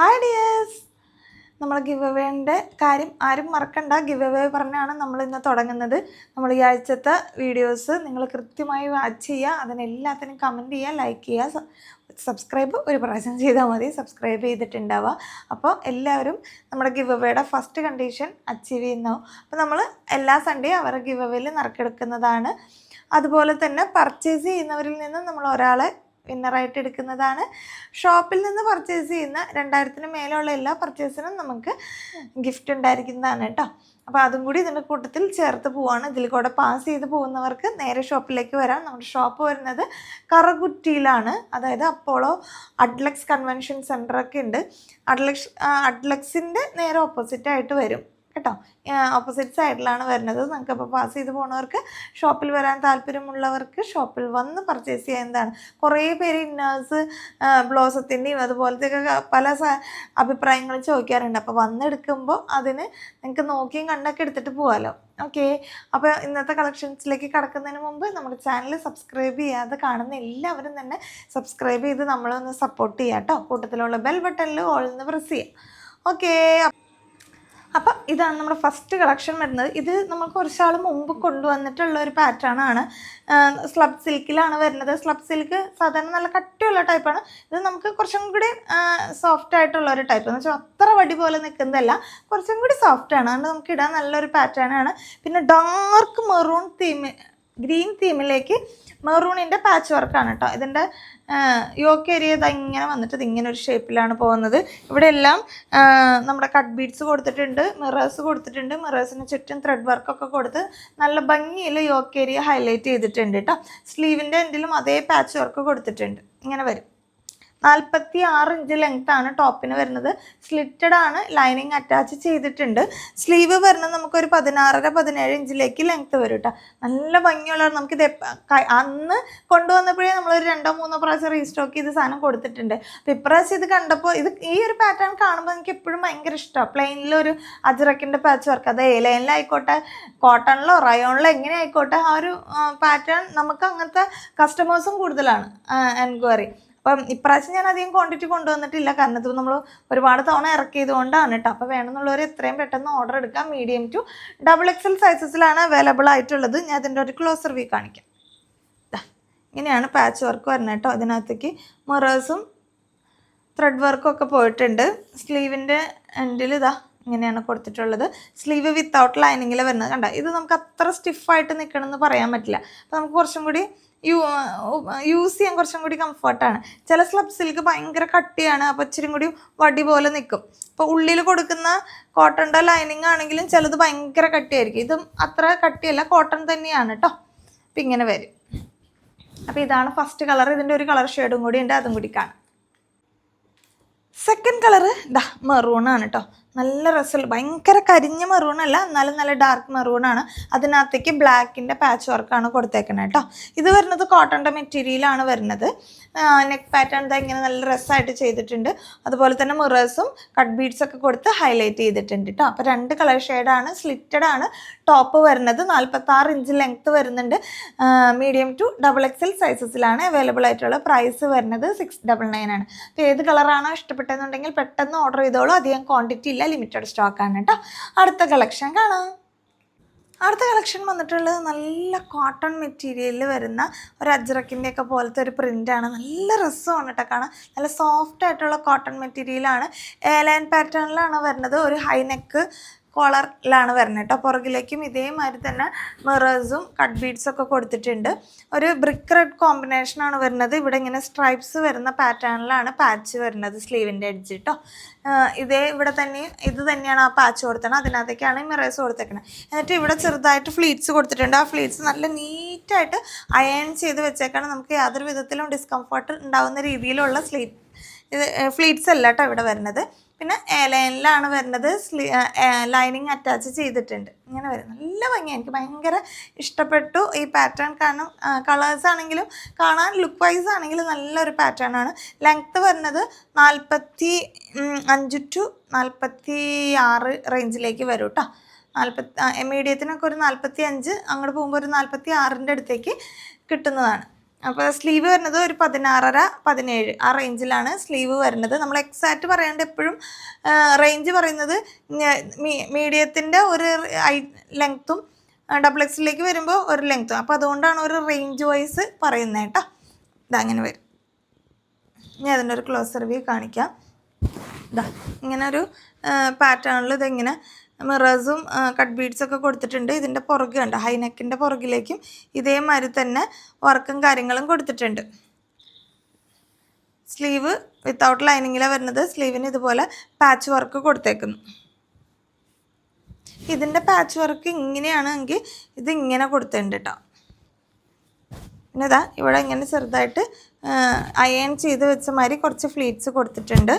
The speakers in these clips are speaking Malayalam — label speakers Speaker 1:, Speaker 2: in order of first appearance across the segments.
Speaker 1: ഹായ് ഡിയേഴ്സ് നമ്മൾ ഗിവ് അവേന്റെ കാര്യം ആരും മറക്കണ്ട. ഗിവ് അവേ പറഞ്ഞാണ് നമ്മൾ ഇന്ന് തുടങ്ങുന്നത്. നമ്മൾ ഈ ആഴ്ചത്തെ വീഡിയോസ് നിങ്ങൾ കൃത്യമായി വാച്ച് ചെയ്യുക. അതിനെല്ലാത്തിനും കമന്റ് ചെയ്യുക ലൈക്ക് ചെയ്യുക. സബ്സ്ക്രൈബ് ഒരു പ്രാവശ്യം ചെയ്താൽ മതി. സബ്സ്ക്രൈബ് ചെയ്തിട്ടുണ്ടാവുക. അപ്പോൾ എല്ലാവരും നമ്മുടെ ഗിവ് അവേയുടെ ഫസ്റ്റ് കണ്ടീഷൻ അച്ചീവ് ചെയ്യുന്നു. അപ്പോൾ നമ്മൾ എല്ലാ സൺഡേ അവരുടെ ഗിവ് അവേയിൽ നറുക്കെടുക്കുന്നതാണ്. അതുപോലെ തന്നെ പർച്ചേസ് ചെയ്യുന്നവരിൽ നിന്നും നമ്മൾ ഒരാളെ വിന്നറായിട്ട് എടുക്കുന്നതാണ്. ഷോപ്പിൽ നിന്ന് പർച്ചേസ് ചെയ്യുന്ന രണ്ടായിരത്തിന് മേലെയുള്ള എല്ലാ പർച്ചേസിനും നമുക്ക് ഗിഫ്റ്റ് ഉണ്ടായിരിക്കുന്നതാണ് കേട്ടോ. അപ്പോൾ അതും കൂടി ഇതിന്റെ കൂട്ടത്തിൽ ചേർത്ത് പോവാണ്. ഇതിൽ കൂടെ പാസ് ചെയ്ത് പോകുന്നവർക്ക് നേരെ ഷോപ്പിലേക്ക് വരാം. നമ്മുടെ ഷോപ്പ് വരുന്നത് കറകുറ്റിയിലാണ്. അതായത് അപ്പോളോ അഡ്ലക്സ് കൺവെൻഷൻ സെന്ററൊക്കെ ഉണ്ട്. അഡ്ലക്സ് അഡ്ലക്സിന്റെ നേരെ ഓപ്പോസിറ്റായിട്ട് വരും. കേട്ടോ. ഓപ്പോസിറ്റ് സൈഡിലാണ് വരുന്നത്. നിങ്ങൾക്ക് അപ്പോൾ പാസ് ചെയ്ത് പോകുന്നവർക്ക് ഷോപ്പിൽ വരാൻ താല്പര്യമുള്ളവർക്ക് ഷോപ്പിൽ വന്ന് പർച്ചേസ് ചെയ്യാൻ എന്താണ്? കുറേ പേര് ഇന്നേഴ്സ് ബ്ലൗസത്തിന്റെയും അതുപോലത്തെയൊക്കെ പല സ അഭിപ്രായങ്ങളും ചോദിക്കാറുണ്ട്. അപ്പോൾ വന്നെടുക്കുമ്പോൾ അതിന് നിങ്ങൾക്ക് നോക്കിയും കണ്ടൊക്കെ എടുത്തിട്ട് പോകാമല്ലോ ഓക്കെ അപ്പോൾ ഇന്നത്തെ കളക്ഷൻസിലേക്ക് കടക്കുന്നതിന് മുമ്പ് നമ്മുടെ ചാനൽ സബ്സ്ക്രൈബ് ചെയ്യാതെ കാണുന്ന എല്ലാവരും തന്നെ സബ്സ്ക്രൈബ് ചെയ്ത് നമ്മളൊന്ന് സപ്പോർട്ട് ചെയ്യാം കേട്ടോ. കൂട്ടത്തിലുള്ള ബെൽ ബട്ടണിൽ ഓൾ ഒന്ന് പ്രസ് ചെയ്യാം. ഓക്കെ അപ്പം ഇതാണ് നമ്മുടെ ഫസ്റ്റ് കളക്ഷൻ വരുന്നത്. ഇത് നമ്മൾ കുറച്ചാൾ മുമ്പ് കൊണ്ടുവന്നിട്ടുള്ള ഒരു പാറ്റേൺ ആണ് സ്ലബ് സിൽക്കിലാണ് വരുന്നത്. സ്ലബ് സിൽക്ക് സാധാരണ നല്ല കട്ടിയുള്ള ടൈപ്പാണ് ഇത് നമുക്ക് കുറച്ചും കൂടി സോഫ്റ്റ് ആയിട്ടുള്ള ഒരു ടൈപ്പ് എന്ന് വെച്ചാൽ അത്ര വടി പോലെ നിൽക്കുന്നതല്ല കുറച്ചും കൂടി സോഫ്റ്റ് ആണ്. അതുകൊണ്ട് നമുക്ക് ഇടാൻ നല്ലൊരു പാറ്റേൺ ആണ്. പിന്നെ ഡാർക്ക് മെറൂൺ തീം ഗ്രീൻ തീമിലേക്ക് മെറൂണിന്റെ പാച്ച് വർക്കാണ് കേട്ടോ. ഇതിന്റെ യോക്ക് ഏരിയ ഇത് ഇങ്ങനെ വന്നിട്ട് ഇത് ഇങ്ങനെ ഒരു ഷേപ്പിലാണ് പോകുന്നത്. ഇവിടെ എല്ലാം നമ്മുടെ കട്ട് ബീഡ്സ് കൊടുത്തിട്ടുണ്ട് മിറേഴ്സ് കൊടുത്തിട്ടുണ്ട് മിറേഴ്സിന് ചുറ്റും ത്രെഡ് വർക്കൊക്കെ കൊടുത്ത് നല്ല ഭംഗിയിൽ യോക്ക് ഏരിയ ഹൈലൈറ്റ് ചെയ്തിട്ടുണ്ട് കേട്ടോ. സ്ലീവിന്റെ എൻഡിലും അതേ പാച്ച് വർക്ക് കൊടുത്തിട്ടുണ്ട്. ഇങ്ങനെ വരും. നാൽപ്പത്തി ആറ് ഇഞ്ച് ലെങ്ത് ആണ് ടോപ്പിന് വരുന്നത്. സ്ലിറ്റഡ് ആണ് ലൈനിങ് അറ്റാച്ച് ചെയ്തിട്ടുണ്ട്. സ്ലീവ് വരുന്നത് നമുക്കൊരു പതിനാറര പതിനേഴ് ഇഞ്ചിലേക്ക് ലെങ്ത് വരും കേട്ടോ നല്ല ഭംഗിയുള്ള നമുക്കിത് അന്ന് കൊണ്ടുവന്നപ്പോഴേ നമ്മളൊരു രണ്ടോ മൂന്നോ പ്രാവശ്യം റീസ്റ്റോക്ക് ചെയ്ത് സാധനം കൊടുത്തിട്ടുണ്ട്. അപ്പോൾ ഇപ്രാവശ്യം ഇത് കണ്ടപ്പോൾ ഇത് ഈ ഒരു പാറ്റേൺ കാണുമ്പോൾ എനിക്ക് എപ്പോഴും ഭയങ്കര ഇഷ്ടമാണ് പ്ലെയിനിലൊരു അജറക്കിന്റെ പാച്ച് വർക്ക് അത് എ ലൈനിലായിക്കോട്ടെ കോട്ടണിലോ റയോണിലോ എങ്ങനെ ആയിക്കോട്ടെ ആ ഒരു പാറ്റേൺ നമുക്ക് അങ്ങനത്തെ കസ്റ്റമേഴ്സും കൂടുതലാണ് എൻക്വയറി അപ്പം ഇപ്രാവശ്യം ഞാൻ അധികം ക്വാണ്ടിറ്റി കൊണ്ടുവന്നിട്ടില്ല. കാരണം ഇത് നമ്മൾ ഒരുപാട് തവണ ഇറക്കിയത് കൊണ്ടാണ് കേട്ടോ. അപ്പോൾ വേണമെന്നുള്ളവർ എത്രയും പെട്ടെന്ന് ഓർഡർ എടുക്കാം. മീഡിയം ടു ഡബിൾ എക്സൽ സൈസസിലാണ് അവൈലബിൾ ആയിട്ടുള്ളത്. ഞാൻ അതിന്റെ ഒരു ക്ലോസർ വ്യൂ കാണിക്കാം. ഇങ്ങനെയാണ് പാച്ച് വർക്ക് വരുന്നത് കേട്ടോ. ഇതിനകത്തേക്ക് മൊറേഴ്സും ത്രെഡ് വർക്കും ഒക്കെ പോയിട്ടുണ്ട്. സ്ലീവിന്റെ എൻഡിൽ ഇതാ ഇങ്ങനെയാണ് കൊടുത്തിട്ടുള്ളത്. സ്ലീവ് വിത്തൗട്ട് ലൈനിങ്ങിൽ വരുന്നത്. കണ്ട? ഇത് നമുക്ക് അത്ര സ്റ്റിഫായിട്ട് നിൽക്കണമെന്ന് പറയാൻ പറ്റില്ല. അപ്പോൾ നമുക്ക് കുറച്ചും കൂടി യൂ യൂസ് ചെയ്യാൻ കുറച്ചും കൂടി കംഫർട്ടാണ് ചില സ്ലബ് സിൽക്ക് ഭയങ്കര കട്ടിയാണ് അപ്പോൾ ഇച്ചിരി കൂടി വടി പോലെ നിൽക്കും അപ്പോൾ ഉള്ളിൽ കൊടുക്കുന്ന കോട്ടന്റെ ലൈനിങ് ആണെങ്കിലും ചിലത് ഭയങ്കര കട്ടിയായിരിക്കും. ഇതും അത്ര കട്ടിയല്ല കോട്ടൺ തന്നെയാണ് കേട്ടോ അപ്പം ഇങ്ങനെ വരും. അപ്പോൾ ഇതാണ് ഫസ്റ്റ് കളർ ഇതിന്റെ ഒരു കളർ ഷെയ്ഡും കൂടി ഉണ്ട് അതും കൂടി കാണാം. സെക്കൻഡ് കളറ് ദാ ആണ് കേട്ടോ നല്ല രസമുള്ള ഭയങ്കര കരിഞ്ഞ മെറൂണല്ല എന്നാലും നല്ല ഡാർക്ക് മെറൂണാണ് അതിനകത്തേക്ക് ബ്ലാക്കിന്റെ പാച്ച് വർക്കാണ് കൊടുത്തേക്കുന്നത് കേട്ടോ ഇത് വരുന്നത് കോട്ടന്റെ മെറ്റീരിയലാണ് വരുന്നത്. നെക്ക് പാറ്റേൺ ഇതാ ഇങ്ങനെ നല്ല റസ്സായിട്ട് ചെയ്തിട്ടുണ്ട്. അതുപോലെ തന്നെ മിറേഴ്സും കട്ട് ബീഡ്സ് ഒക്കെ കൊടുത്ത് ഹൈലൈറ്റ് ചെയ്തിട്ടുണ്ട് കേട്ടോ അപ്പോൾ രണ്ട് കളർ ഷെയ്ഡാണ് സ്ലിറ്റഡ് ആണ്. ടോപ്പ് വരുന്നത് നാൽപ്പത്താറ് ഇഞ്ച് ലെങ്ത്ത് വരുന്നുണ്ട്. Medium to double X L സൈസസിലാണ് available ആയിട്ടുള്ള പ്രൈസ് വരുന്നത് സിക്സ് ഡബിൾ നയൻ ആണ്. അപ്പോൾ ഏത് കളറാണോ ഇഷ്ടപ്പെട്ടതെന്നുണ്ടെങ്കിൽ പെട്ടെന്ന് ഓർഡർ ചെയ്തോളൂ. അധികം ക്വാണ്ടിറ്റി ഇല്ല. ലിമിറ്റഡ് ആണ് കേട്ടോ അടുത്ത കളക്ഷൻ കാണാം. അടുത്ത കളക്ഷൻ വന്നിട്ടുള്ളത് നല്ല കോട്ടൺ മെറ്റീരിയലിൽ വരുന്ന ഒരു അജ്രക്കിന്റെ ഒക്കെ പോലത്തെ ഒരു പ്രിന്റാണ് നല്ല രസമാണ് കേട്ടോ കാണാൻ. നല്ല സോഫ്റ്റ് ആയിട്ടുള്ള കോട്ടൺ മെറ്റീരിയലാണ് ഏലൈൻ പാറ്റേണിലാണ് വരുന്നത്. ഒരു ഹൈ നെക്ക് കോളറിലാണ് വരുന്നത് കേട്ടോ. പുറകിലേക്കും ഇതേമാതിരി തന്നെ മിറേഴ്സും കട്ട് ബീഡ്സും ഒക്കെ കൊടുത്തിട്ടുണ്ട്. ഒരു ബ്രിക്ക് റെഡ് കോമ്പിനേഷനാണ് വരുന്നത്. ഇവിടെ ഇങ്ങനെ സ്ട്രൈപ്സ് വരുന്ന പാറ്റേണിലാണ് പാച്ച് വരുന്നത് സ്ലീവിന്റെ എഡ്ജ് കേട്ടോ ഇതേ ഇവിടെ തന്നെ ഇത് തന്നെയാണ് ആ പാച്ച് കൊടുത്തത്. അതിനകത്തേക്കാണ് മിറേഴ്സ് കൊടുത്തേക്കുന്നത് എന്നിട്ട് ഇവിടെ ചെറുതായിട്ട് ഫ്ലീറ്റ്സ് കൊടുത്തിട്ടുണ്ട്. ആ ഫ്ലീറ്റ്സ് നല്ല നീറ്റായിട്ട് അയൺ ചെയ്ത് വെച്ചേക്കാണ്. നമുക്ക് യാതൊരു വിധത്തിലും ഡിസ്കംഫർട്ട് ഉണ്ടാകുന്ന രീതിയിലുള്ള സ്ലീറ്റ് ഇത് ഫ്ലീറ്റ്സ് അല്ല കേട്ടോ ഇവിടെ വരുന്നത്. പിന്നെ എ ലൈനിലാണ് വരുന്നത്. സ്ലീ ലൈനിങ് അറ്റാച്ച് ചെയ്തിട്ടുണ്ട്. ഇങ്ങനെ വരും. നല്ല ഭംഗി എനിക്ക് ഭയങ്കര ഇഷ്ടപ്പെട്ടു ഈ പാറ്റേൺ കാരണം കളേഴ്സ് ആണെങ്കിലും കാണാൻ ലുക്ക് വൈസ് ആണെങ്കിലും നല്ലൊരു പാറ്റേൺ ആണ്. ലെങ്ത്ത് വരുന്നത് നാൽപ്പത്തി അഞ്ച് ടു നാൽപ്പത്തി ആറ് റേഞ്ചിലേക്ക് വരും കേട്ടോ നാൽപ്പത്തി മീഡിയത്തിനൊക്കെ ഒരു നാൽപ്പത്തി അഞ്ച് അങ്ങോട്ട് പോകുമ്പോൾ ഒരു നാൽപ്പത്തി ആറിന്റെ അടുത്തേക്ക് കിട്ടുന്നതാണ്. അപ്പോൾ സ്ലീവ് വരുന്നത് ഒരു പതിനാറര പതിനേഴ് ആ റേഞ്ചിലാണ് സ്ലീവ് വരുന്നത്. നമ്മൾ എക്സാക്റ്റ് പറയാണ്ട് എപ്പോഴും റേഞ്ച് പറയുന്നത് മീഡിയത്തിന്റെ ഒരു ലെങ്ത്തും ഡബിൾ എക്സിലേക്ക് വരുമ്പോൾ ഒരു ലെങ്ത്തും അപ്പോൾ അതുകൊണ്ടാണ് ഒരു റേഞ്ച് വൈസ് പറയുന്നത് കേട്ടോ. ഇതങ്ങനെ വരും. ഞാൻ അതിന്റെ ഒരു ക്ലോസർ വ്യൂ കാണിക്കാം. ഇതാ ഇങ്ങനെ ഒരു പാറ്റേണിൽ ഇതിങ്ങനെ മിറേഴ്സും കട്ട് ബീഡ്സൊക്കെ കൊടുത്തിട്ടുണ്ട്. ഇതിന്റെ പുറക് കണ്ട? ഹൈനെക്കിന്റെ പുറകിലേക്കും ഇതേമാതിരി തന്നെ വർക്കും കാര്യങ്ങളും കൊടുത്തിട്ടുണ്ട്. സ്ലീവ് വിത്തൗട്ട് ലൈനിങ്ങിലാണ് വരുന്നത്. സ്ലീവിന് ഇതുപോലെ പാച്ച് വർക്ക് കൊടുത്തേക്കുന്നു. ഇതിന്റെ പാച്ച് വർക്ക് ഇങ്ങനെയാണെങ്കിൽ ഇതിങ്ങനെ കൊടുത്തിട്ടുണ്ട് കേട്ടോ പിന്നെ ഇതാ ഇവിടെ ഇങ്ങനെ ചെറുതായിട്ട് അയൺ ചെയ്ത് വെച്ച മാതിരി കുറച്ച് ഫ്ലീറ്റ്സ് കൊടുത്തിട്ടുണ്ട്.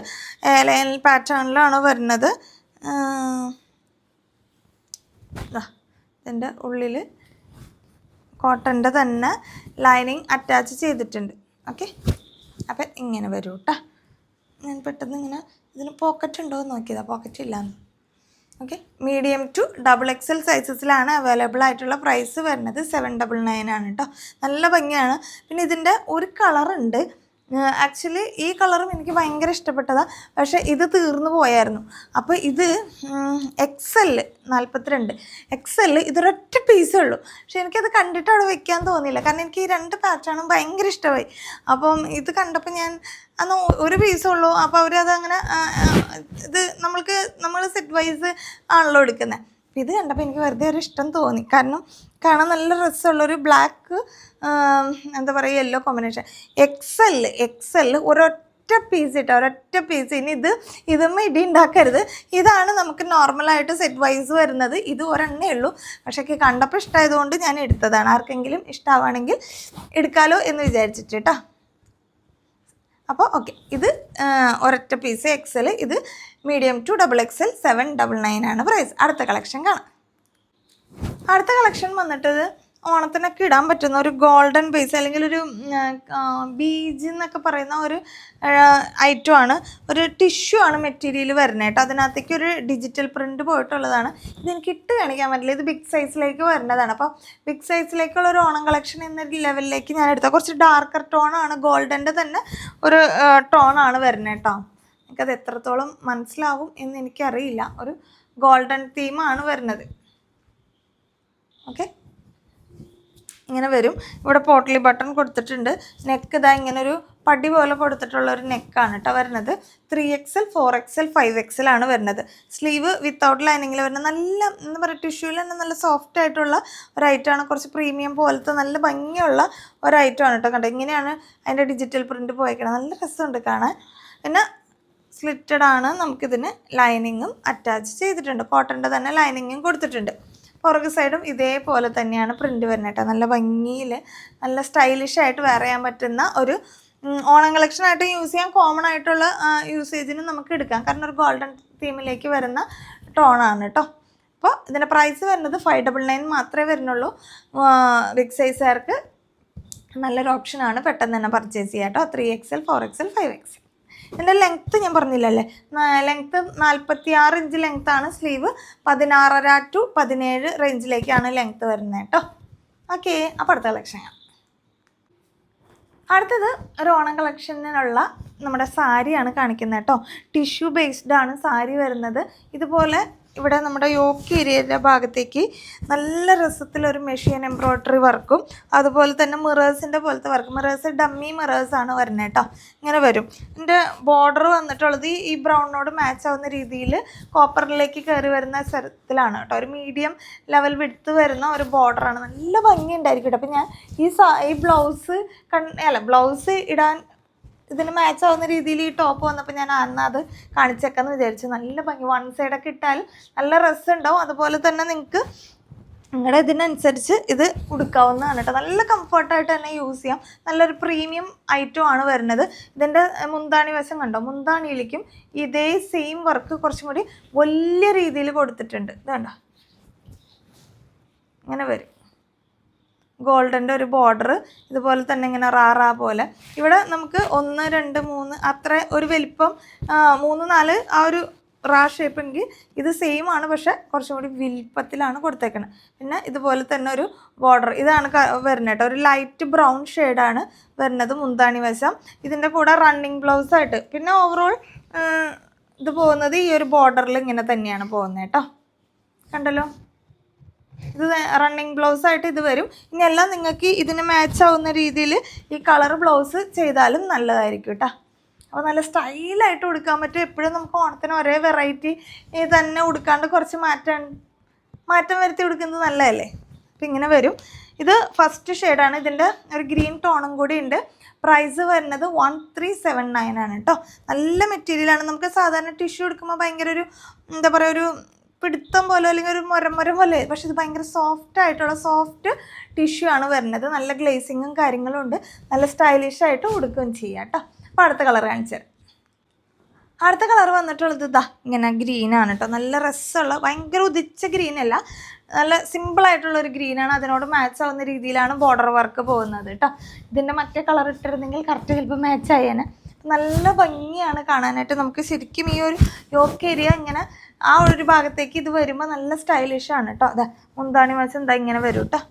Speaker 1: ലൈനൽ പാറ്റേണിലാണ് വരുന്നത്? ഇതിന്റെ ഉള്ളിൽ കോട്ടന്റെ തന്നെ ലൈനിങ് അറ്റാച്ച് ചെയ്തിട്ടുണ്ട്. ഓക്കെ അപ്പം ഇങ്ങനെ വരും കേട്ടോ ഞാൻ പെട്ടെന്ന് ഇങ്ങനെ ഇതിന് പോക്കറ്റ് ഉണ്ടോ എന്ന് നോക്കിയതാ. പോക്കറ്റ് ഇല്ലാന്ന്. Okay medium to double X L സൈസസിലാണ് available ആയിട്ടുള്ള പ്രൈസ് വരുന്നത് സെവൻ ഡബിൾ നയൻ ആണ് കേട്ടോ നല്ല ഭംഗിയാണ്. പിന്നെ ഇതിന്റെ ഒരു കളറുണ്ട് ആക്ച്വലി ഈ കളറും എനിക്ക് ഭയങ്കര ഇഷ്ടപ്പെട്ടതാണ് പക്ഷേ ഇത് തീർന്നു പോയായിരുന്നു. അപ്പോൾ ഇത് എക്സെൽ നാൽപ്പത്തിരണ്ട് എക്സെൽ ഇതൊരൊറ്റ പീസേ ഉള്ളൂ. പക്ഷേ എനിക്കത് കണ്ടിട്ട് അവിടെ വെക്കാൻ തോന്നിയില്ല. കാരണം എനിക്ക് ഈ രണ്ട് പാറ്റേണും ഭയങ്കര ഇഷ്ടമായി. അപ്പം ഇത് കണ്ടപ്പോൾ ഞാൻ അന്ന് ഒരു പീസേ ഉള്ളൂ. അപ്പോൾ അവരത് അങ്ങനെ ഇത് നമ്മൾക്ക് നമ്മൾ സെറ്റ് വൈസ് ആണല്ലോ എടുക്കുന്നത് ഇത് കണ്ടപ്പോൾ എനിക്ക് വെറുതെ ഒരു ഇഷ്ടം തോന്നി. കാരണം കാണാൻ നല്ല രസമുള്ളൊരു ബ്ലാക്ക് എന്താ പറയുക yellow combination X L X L ഒരൊറ്റ പീസ് ഇട്ടോ ഒരൊറ്റ പീസ് ഇനി ഇത് ഇതുമ്മ ഇടി ഉണ്ടാക്കരുത്. ഇതാണ് നമുക്ക് നോർമലായിട്ട് സെറ്റ് വൈസ് വരുന്നത്. ഇത് ഒരെണ്ണേ ഉള്ളൂ. പക്ഷേ കണ്ടപ്പോൾ ഇഷ്ടമായതുകൊണ്ട് ഞാൻ എടുത്തതാണ്. ആർക്കെങ്കിലും ഇഷ്ടമാവുകയാണെങ്കിൽ എടുക്കാലോ എന്ന് വിചാരിച്ചിട്ട് കേട്ടോ അപ്പോൾ ഓക്കെ ഇത് ഒരൊറ്റ പീസ് എക്സൽ ഇത് medium to double XL seven double nine ആണ് പ്രൈസ് അടുത്ത കളക്ഷൻ കാണാം. അടുത്ത കളക്ഷൻ വന്നിട്ട് ഓണത്തിനൊക്കെ ഇടാൻ പറ്റുന്ന ഒരു ഗോൾഡൻ ബേസ് അല്ലെങ്കിൽ ഒരു ബീജ് എന്നൊക്കെ പറയുന്ന ഒരു ഐറ്റം ആണ്. ഒരു ടിഷ്യൂ ആണ് മെറ്റീരിയൽ വരുന്നത് കേട്ടോ. അതിനകത്തേക്ക് ഒരു ഡിജിറ്റൽ പ്രിന്റ് പോയിട്ടുള്ളതാണ്. ഇതെനിക്ക് ഇട്ട് കാണിക്കാൻ പറ്റില്ല. ഇത് ബിഗ് സൈസിലേക്ക് വരുന്നതാണ്. അപ്പോൾ ബിഗ് സൈസിലേക്കുള്ള ഒരു ഓണം കളക്ഷൻ എന്ന ലെവലിലേക്ക് ഞാൻ എടുത്ത കുറച്ച് ഡാർക്കർ ടോണാണ് ഗോൾഡന്റെ തന്നെ ഒരു ടോണാണ് വരുന്നത് കേട്ടോ. എനിക്കത് എത്രത്തോളം മനസ്സിലാവും എന്ന് എനിക്കറിയില്ല. ഒരു ഗോൾഡൻ തീമാണ് വരുന്നത്. ഓക്കെ? ഇങ്ങനെ വരും. ഇവിടെ പോട്ടലി ബട്ടൺ കൊടുത്തിട്ടുണ്ട്. നെക്ക് ഇതാ ഇങ്ങനെ ഒരു പടി പോലെ കൊടുത്തിട്ടുള്ള ഒരു നെക്കാണ് കേട്ടോ വരുന്നത്. Three XL four XL five XL ആണ് വരുന്നത്. സ്ലീവ് വിത്തൗട്ട് ലൈനിങ്ങിൽ വരുന്ന നല്ല എന്താ പറയുക ടിഷ്യൂവിൽ തന്നെ നല്ല സോഫ്റ്റ് ആയിട്ടുള്ള ഒരു ഐറ്റമാണ് കുറച്ച് പ്രീമിയം പോലത്തെ നല്ല ഭംഗിയുള്ള ഒരു ഐറ്റമാണ് കേട്ടോ കണ്ടോ ഇങ്ങനെയാണ് അതിന്റെ ഡിജിറ്റൽ പ്രിന്റ് പോയേക്കണം നല്ല രസമുണ്ട് കാണാൻ. പിന്നെ സ്ലിറ്റഡ് ആണ് നമുക്കിതിന് ലൈനിങ്ങും അറ്റാച്ച് ചെയ്തിട്ടുണ്ട്. കോട്ടന്റെ തന്നെ ലൈനിങ്ങും കൊടുത്തിട്ടുണ്ട്. പുറക് സൈഡും ഇതേപോലെ തന്നെയാണ് പ്രിന്റ് വരുന്നത് കേട്ടോ. നല്ല ഭംഗിയിൽ നല്ല സ്റ്റൈലിഷായിട്ട് വെയർ ചെയ്യാൻ പറ്റുന്ന ഒരു ഓണം കളക്ഷനായിട്ട് യൂസ് ചെയ്യാൻ കോമൺ ആയിട്ടുള്ള യൂസേജിനും നമുക്ക് എടുക്കാം. കാരണം ഒരു ഗോൾഡൻ തീമിലേക്ക് വരുന്ന ടോണാണ് കേട്ടോ. അപ്പോൾ ഇതിന്റെ പ്രൈസ് വരുന്നത് ഫൈവ് ഡബിൾ നയൻ മാത്രമേ വരുന്നുള്ളൂ. ബിഗ് സൈസുകാർക്ക് നല്ലൊരു ഓപ്ഷനാണ് പെട്ടെന്ന് തന്നെ പർച്ചേസ് ചെയ്യാം കേട്ടോ. Three X L four X L five XL ഇതിന്റെ ലെങ്ത്ത് ഞാൻ പറഞ്ഞില്ലല്ലേ? ലെങ്ത്ത് നാൽപ്പത്തി ആറ് ഇഞ്ച് ലെങ്ത്താണ് സ്ലീവ് പതിനാറര ടു പതിനേഴ് റേഞ്ചിലേക്കാണ് ലെങ്ത്ത് വരുന്നത് കേട്ടോ. ഓക്കെ അപ്പോൾ അടുത്ത കളക്ഷൻ അടുത്തത് ഒരു ഓണം കളക്ഷനിലുള്ള നമ്മുടെ സാരിയാണ് കാണിക്കുന്നത് കേട്ടോ. ടിഷ്യൂ ബേസ്ഡ് ആണ് സാരി വരുന്നത്. ഇതുപോലെ ഇവിടെ നമ്മുടെ യോക്ക് ഏരിയയുടെ ഭാഗത്തേക്ക് നല്ല രസത്തിലൊരു മെഷീൻ എംബ്രോയ്ഡറി വർക്കും അതുപോലെ തന്നെ മിറേഴ്സിന്റെ പോലത്തെ വർക്ക് മിറേഴ്സ് ഡമ്മി മിറേഴ്സ് ആണ് വരുന്നത് കേട്ടോ. ഇങ്ങനെ വരും. എന്റെ ബോർഡർ വന്നിട്ടുള്ളത് ഈ- ബ്രൗണിനോട് മാച്ച് ആവുന്ന രീതിയിൽ കോപ്പറിലേക്ക് കയറി വരുന്ന സ്ഥലത്തിലാണ് കേട്ടോ. ഒരു മീഡിയം ലെവൽ വിടുത്ത് വരുന്ന ഒരു ബോർഡറാണ് നല്ല ഭംഗി ഉണ്ടായിരിക്കും കേട്ടോ. അപ്പം ഞാൻ ഈ സാ ഈ ബ്ലൗസ് കൺ അല്ല ബ്ലൗസ് ഇടാൻ ഇതിന് മാച്ച് ആവുന്ന രീതിയിൽ ഈ ടോപ്പ് വന്നപ്പോൾ ഞാൻ അന്ന് അത് കാണിച്ചേക്കാന്ന് വിചാരിച്ചു. നല്ല ഭംഗി. വൺ സൈഡൊക്കെ ഇട്ടാൽ നല്ല റസ് ഉണ്ടാവും അതുപോലെ തന്നെ നിങ്ങൾക്ക് നിങ്ങളുടെ ഇതിനനുസരിച്ച് ഇത് ഉടുക്കാവുന്നതാണ് കേട്ടോ നല്ല കംഫർട്ടായിട്ട് തന്നെ യൂസ് ചെയ്യാം. നല്ലൊരു പ്രീമിയം ഐറ്റം ആണ് വരുന്നത്. ഇതിന്റെ മുന്താണി വശം കണ്ടോ? മുന്താണിയിലേക്കും ഇതേ സെയിം വർക്ക് കുറച്ചും കൂടി വലിയ രീതിയിൽ കൊടുത്തിട്ടുണ്ട്. ഇതാണ്ടോ? ഇങ്ങനെ വരും. ഗോൾഡന്റെ ഒരു ബോർഡർ ഇതുപോലെ തന്നെ ഇങ്ങനെ റാറാ പോലെ. ഇവിടെ നമുക്ക് ഒന്ന് രണ്ട് മൂന്ന് അത്ര ഒരു വലിപ്പം മൂന്ന് നാല് ആ ഒരു റാ ഷേപ്പ് എങ്കിൽ ഇത് സെയിം ആണ് പക്ഷേ കുറച്ചും കൂടി വലിപ്പത്തിലാണ് കൊടുത്തേക്കുന്നത് പിന്നെ ഇതുപോലെ തന്നെ ഒരു ബോർഡർ ഇതാണ് വരുന്നത് കേട്ടോ. ഒരു ലൈറ്റ് ബ്രൗൺ ഷെയ്ഡാണ് വരുന്നത് മുന്താണി വശം. ഇതിന്റെ കൂടെ റണ്ണിങ് ബ്ലൗസായിട്ട് പിന്നെ ഓവറോൾ ഇത് പോകുന്നത് ഈ ഒരു ബോർഡറിൽ ഇങ്ങനെ തന്നെയാണ് പോകുന്നത് കേട്ടോ. കണ്ടല്ലോ? ഇത് റണ്ണിങ് ബ്ലൗസ് ആയിട്ട് ഇത് വരും. ഇനി എല്ലാം നിങ്ങൾക്ക് ഇതിന് മാച്ച് ആവുന്ന രീതിയിൽ ഈ കളർ ബ്ലൗസ് ചെയ്താലും നല്ലതായിരിക്കും കേട്ടോ അപ്പോൾ നല്ല സ്റ്റൈലായിട്ട് കൊടുക്കാൻ പറ്റും. എപ്പോഴും നമുക്ക് ഓണത്തിന് ഒരേ വെറൈറ്റി തന്നെ കൊടുക്കാണ്ട് കുറച്ച് മാറ്റം മാറ്റം വരുത്തി കൊടുക്കുന്നത് നല്ലതല്ലേ? അപ്പം ഇങ്ങനെ വരും. ഇത് ഫസ്റ്റ് ഷെയ്ഡാണ് ഇതിന്റെ ഒരു ഗ്രീൻ ടോണും കൂടി ഉണ്ട്. പ്രൈസ് വരുന്നത് വൺ ത്രീ സെവൻ നയൻ ആണ് കേട്ടോ നല്ല മെറ്റീരിയലാണ് നമുക്ക് സാധാരണ ടിഷ്യൂ എടുക്കുമ്പോൾ ഭയങ്കര ഒരു എന്താ പറയുക ഒരു പിടുത്തം പോലെ അല്ലെങ്കിൽ ഒരു മുരം മുരം പോലെ പക്ഷെ ഇത് ഭയങ്കര സോഫ്റ്റ് ആയിട്ടുള്ള സോഫ്റ്റ് ടിഷ്യൂ ആണ് വരുന്നത്. നല്ല ഗ്ലേസിങ്ങും കാര്യങ്ങളും ഉണ്ട്. നല്ല സ്റ്റൈലിഷ് ആയിട്ട് ഉടുക്കുകയും ചെയ്യാം കേട്ടോ അപ്പോൾ അടുത്ത കളർ കാണിച്ചു തരാം. അടുത്ത കളർ വന്നിട്ടുള്ളത് ഇതാ ഇങ്ങനെ ഗ്രീൻ ആണ് കേട്ടോ നല്ല രസമുള്ള ഭയങ്കര ഉദിച്ച ഗ്രീൻ അല്ല. നല്ല സിമ്പിൾ ആയിട്ടുള്ള ഒരു ഗ്രീനാണ് അതിനോട് മാച്ച് ആവുന്ന രീതിയിലാണ് ബോർഡർ വർക്ക് പോകുന്നത് കേട്ടോ ഇതിന്റെ മറ്റേ കളർ ഇട്ടിരുന്നെങ്കിൽ കറക്റ്റ് ചിലപ്പോൾ മാച്ച് ആയേനെ. നല്ല ഭംഗിയാണ് കാണാനായിട്ട്. നമുക്ക് ശരിക്കും ഈ ഒരു യോക്ക് ഏരിയ ഇങ്ങനെ ആ ഒരു ഭാഗത്തേക്ക് ഇത് വരുമ്പോൾ നല്ല സ്റ്റൈലിഷ് ആണ് കേട്ടോ അതെ മുന്താണി മത്സ്യം എന്താ ഇങ്ങനെ വരും കേട്ടോ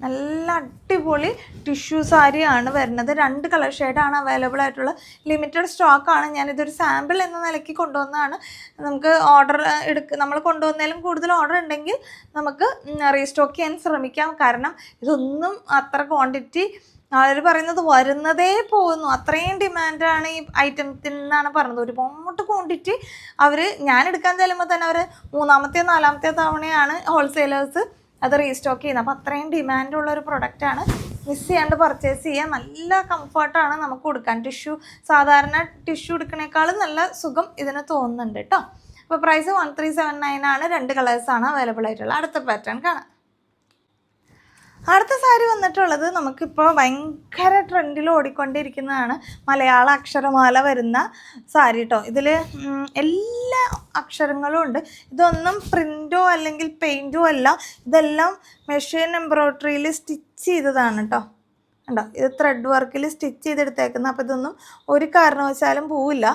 Speaker 1: നല്ല അടിപൊളി ടിഷ്യൂ സാരിയാണ് വരുന്നത്. രണ്ട് കളർ ഷെയ്ഡാണ് അവൈലബിൾ ആയിട്ടുള്ള. ലിമിറ്റഡ് സ്റ്റോക്കാണ് ഞാനിതൊരു സാമ്പിൾ എന്ന നിലയ്ക്ക് കൊണ്ടുവന്നതാണ്. നമുക്ക് ഓർഡർ എടുക്ക നമ്മൾ കൊണ്ടുവന്നതിലും കൂടുതൽ ഓർഡർ ഉണ്ടെങ്കിൽ നമുക്ക് റീസ്റ്റോക്ക് ചെയ്യാൻ ശ്രമിക്കാം. കാരണം ഇതൊന്നും അത്ര ക്വാണ്ടിറ്റി അവർ പറയുന്നത് വരുന്നതേ പോകുന്നു. അത്രയും ഡിമാൻഡാണ് ഈ ഐറ്റത്തിൽ നിന്നാണ് പറഞ്ഞത്. ഒരുപാട് ക്വാണ്ടിറ്റി അവർ ഞാൻ എടുക്കാൻ ചെല്ലുമ്പോൾ തന്നെ അവർ മൂന്നാമത്തെ നാലാമത്തെ തവണയാണ് ഹോൾസെയിലേഴ്സ് അത് റീസ്റ്റോക്ക് ചെയ്യുന്നത്. അപ്പോൾ അത്രയും ഡിമാൻഡുള്ള ഒരു പ്രൊഡക്റ്റാണ് മിസ് ചെയ്യാണ്ട് പർച്ചേസ് ചെയ്യാൻ നല്ല കംഫർട്ടാണ് നമുക്ക് കൊടുക്കാൻ. ടിഷ്യൂ സാധാരണ ടിഷ്യൂ എടുക്കണേക്കാളും നല്ല സുഖം ഇതിന് തോന്നുന്നുണ്ട് കേട്ടോ അപ്പോൾ price one three seven nine ആണ്. രണ്ട് കളേഴ്സാണ് അവൈലബിൾ ആയിട്ടുള്ളത്. അടുത്ത പാറ്റേൺ കാണാം. അടുത്ത സാരി വന്നിട്ടുള്ളത് നമുക്കിപ്പോൾ ഭയങ്കര ട്രെൻഡിൽ ഓടിക്കൊണ്ടിരിക്കുന്നതാണ്. മലയാള അക്ഷരമാല വരുന്ന സാരി കേട്ടോ ഇതിൽ എല്ലാ അക്ഷരങ്ങളും ഉണ്ട്. ഇതൊന്നും പ്രിന്റോ അല്ലെങ്കിൽ പെയിന്റോ അല്ല. ഇതെല്ലാം മെഷീൻ എംബ്രോയ്ഡറിയിൽ സ്റ്റിച്ച് ചെയ്തതാണ് കേട്ടോ ഉണ്ടോ ഇത് ത്രെഡ് വർക്കിൽ സ്റ്റിച്ച് ചെയ്തെടുത്തേക്കുന്നത് അപ്പോൾ ഇതൊന്നും ഒരു കാരണവശാലും പോവില്ല.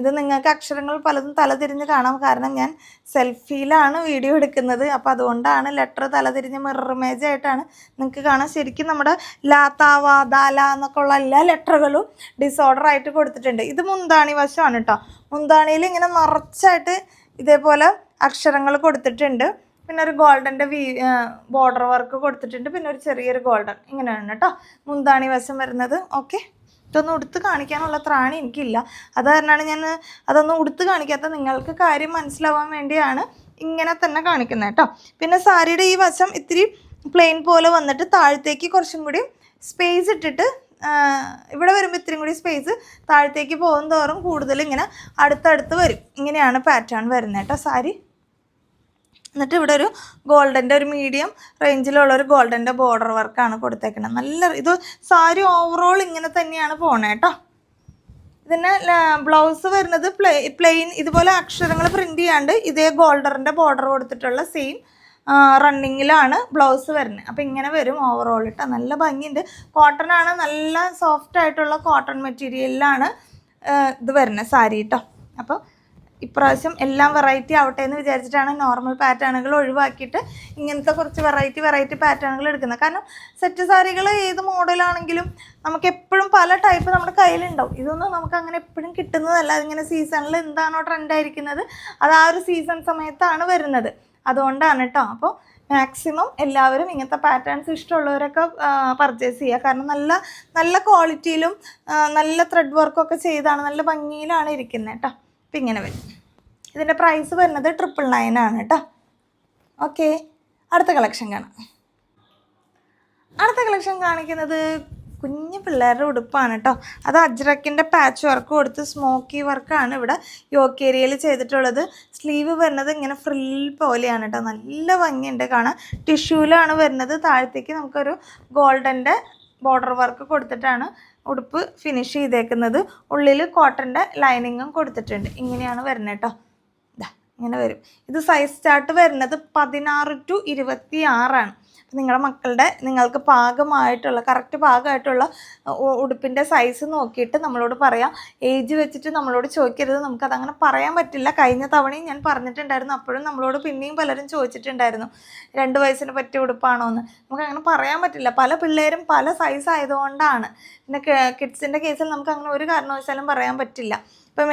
Speaker 1: ഇത് നിങ്ങൾക്ക് അക്ഷരങ്ങൾ പലതും തലതിരിഞ്ഞ് കാണാം. കാരണം ഞാൻ സെൽഫിയിലാണ് വീഡിയോ എടുക്കുന്നത്. അപ്പോൾ അതുകൊണ്ടാണ് ലെറ്റർ തലതിരിഞ്ഞ് മിറർ ഇമേജ് ആയിട്ടാണ് നിങ്ങൾക്ക് കാണാം. ശരിക്കും നമ്മുടെ ലാ താവ ദാല എന്നൊക്കെ ഉള്ള എല്ലാ ലെറ്ററുകളും ഡിസോർഡർ ആയിട്ട് കൊടുത്തിട്ടുണ്ട്. ഇത് മുന്താണി വശമാണ് കേട്ടോ. മുന്താണിയിൽ ഇങ്ങനെ നിറച്ചായിട്ട് ഇതേപോലെ അക്ഷരങ്ങൾ കൊടുത്തിട്ടുണ്ട്. പിന്നെ ഒരു ഗോൾഡന്റെ വി ബോർഡർ വർക്ക് കൊടുത്തിട്ടുണ്ട്. പിന്നെ ഒരു ചെറിയൊരു ഗോൾഡൻ ഇങ്ങനെയാണ് കേട്ടോ. മുന്താണി വശം വരുന്നത്. ഓക്കെ. ഇതൊന്നും ഉടുത്ത് കാണിക്കാനുള്ള ത്രാണി എനിക്കില്ല. അത് കാരണമാണ് ഞാൻ അതൊന്നും ഉടുത്ത് കാണിക്കാത്ത നിങ്ങൾക്ക് കാര്യം മനസ്സിലാവാൻ വേണ്ടിയാണ് ഇങ്ങനെ തന്നെ കാണിക്കുന്നത് കേട്ടോ. പിന്നെ സാരിയുടെ ഈ വശം ഇത്തിരി പ്ലെയിൻ പോലെ വന്നിട്ട് താഴത്തേക്ക് കുറച്ചും കൂടി സ്പേസ് ഇട്ടിട്ട് ഇവിടെ വരുമ്പോൾ ഇത്രയും കൂടി സ്പേസ് താഴത്തേക്ക് പോകും തോറും കൂടുതൽ ഇങ്ങനെ അടുത്തടുത്ത് വരും. ഇങ്ങനെയാണ് പാറ്റേൺ വരുന്നത് കേട്ടോ സാരി. എന്നിട്ട് ഇവിടെ ഒരു ഗോൾഡന്റെ ഒരു മീഡിയം റേഞ്ചിലുള്ള ഒരു ഗോൾഡന്റെ ബോർഡർ വർക്കാണ് കൊടുത്തേക്കുന്നത് നല്ല ഇത് സാരി ഓവറോൾ ഇങ്ങനെ തന്നെയാണ് പോണേ കേട്ടോ ഇതിന് ബ്ലൗസ് വരുന്നത് പ്ലെയിൻ പ്ലെയിൻ ഇതുപോലെ അക്ഷരങ്ങൾ പ്രിന്റ് ചെയ്യാണ്ട് ഇതേ ഗോൾഡറിന്റെ ബോർഡർ കൊടുത്തിട്ടുള്ള സെയിം റണ്ണിങ്ങിലാണ് ബ്ലൗസ് വരുന്നത് അപ്പം ഇങ്ങനെ വരും ഓവറോൾ ഇട്ടാൽ നല്ല ഭംഗിയുണ്ട്. കോട്ടൺ ആണ് നല്ല സോഫ്റ്റ് ആയിട്ടുള്ള കോട്ടൺ മെറ്റീരിയലിലാണ് ഇത് വരുന്നത് സാരി കേട്ടോ അപ്പോൾ ഇപ്രാവശ്യം എല്ലാം വെറൈറ്റി ആവട്ടെ എന്ന് വിചാരിച്ചിട്ടാണ് നോർമൽ പാറ്റേണുകൾ ഒഴിവാക്കിയിട്ട് ഇങ്ങനത്തെ കുറച്ച് വെറൈറ്റി വെറൈറ്റി പാറ്റേണുകൾ എടുക്കുന്നത്. കാരണം സെറ്റ് സാരികൾ ഏത് മോഡലാണെങ്കിലും നമുക്ക് എപ്പോഴും പല ടൈപ്പ് നമ്മുടെ കയ്യിലുണ്ടാവും. ഇതൊന്നും നമുക്ക് അങ്ങനെ എപ്പോഴും കിട്ടുന്നതല്ല. അതിങ്ങനെ സീസണിൽ എന്താണോ ട്രെൻഡായിരിക്കുന്നത് അത് ആ ഒരു സീസൺ സമയത്താണ് വരുന്നത്. അതുകൊണ്ടാണ് കേട്ടോ അപ്പോൾ മാക്സിമം എല്ലാവരും ഇങ്ങനത്തെ പാറ്റേൺസ് ഇഷ്ടമുള്ളവരൊക്കെ പർച്ചേസ് ചെയ്യുക. കാരണം നല്ല നല്ല ക്വാളിറ്റിയിലും നല്ല ത്രെഡ് വർക്കൊക്കെ ചെയ്താണ് നല്ല ഭംഗിയിലാണ് ഇരിക്കുന്നത് കേട്ടോ അപ്പം ഇങ്ങനെ വരും. ഇതിന്റെ പ്രൈസ് വരുന്നത് ട്രിപ്പിൾ നയൻ ആണ് കേട്ടോ ഓക്കെ അടുത്ത കളക്ഷൻ കാണാം. അടുത്ത കളക്ഷൻ കാണിക്കുന്നത് കുഞ്ഞു പിള്ളേരുടെ ഉടുപ്പാണ് കേട്ടോ അത് അജ്രക്കിന്റെ പാച്ച് വർക്ക് കൊടുത്ത് സ്മോക്കി വർക്കാണ് ഇവിടെ യോക്ക് ഏരിയയിൽ ചെയ്തിട്ടുള്ളത്. സ്ലീവ് വരുന്നത് ഇങ്ങനെ ഫ്രിൽ പോലെയാണ് കേട്ടോ നല്ല ഭംഗിയുണ്ട് കാണാൻ. ടിഷ്യൂലാണ് വരുന്നത്. താഴത്തേക്ക് നമുക്കൊരു ഗോൾഡന്റെ ബോർഡർ വർക്ക് കൊടുത്തിട്ടാണ് ഉടുപ്പ് ഫിനിഷ് ചെയ്തേക്കുന്നത്. ഉള്ളിൽ കോട്ടന്റെ ലൈനിങ്ങും കൊടുത്തിട്ടുണ്ട്. ഇങ്ങനെയാണ് വരുന്നത് കേട്ടോ. ഇങ്ങനെ വരും. ഇത് സൈസ് ചാർട്ട് വരുന്നത് പതിനാറ് ടു ഇരുപത്തി ആറാണ് നിങ്ങളുടെ മക്കളുടെ നിങ്ങൾക്ക് പാകമായിട്ടുള്ള കറക്റ്റ് പാകമായിട്ടുള്ള ഉടുപ്പിന്റെ സൈസ് നോക്കിയിട്ട് നമ്മളോട് പറയാം. ഏജ് വെച്ചിട്ട് നമ്മളോട് ചോദിക്കരുത്. നമുക്കതങ്ങനെ പറയാൻ പറ്റില്ല. കഴിഞ്ഞ തവണയും ഞാൻ പറഞ്ഞിട്ടുണ്ടായിരുന്നു. അപ്പോഴും നമ്മളോട് പിന്നെയും പലരും ചോദിച്ചിട്ടുണ്ടായിരുന്നു. രണ്ട് വയസ്സിന് പറ്റിയ ഉടുപ്പാണോ എന്ന് നമുക്കങ്ങനെ പറയാൻ പറ്റില്ല. പല പിള്ളേരും പല സൈസ് ആയതുകൊണ്ടാണ്. പിന്നെ കിഡ്സിന്റെ കേസിൽ നമുക്ക് അങ്ങനെ ഒരു കാരണവശാലും പറയാൻ പറ്റില്ല. ഇപ്പം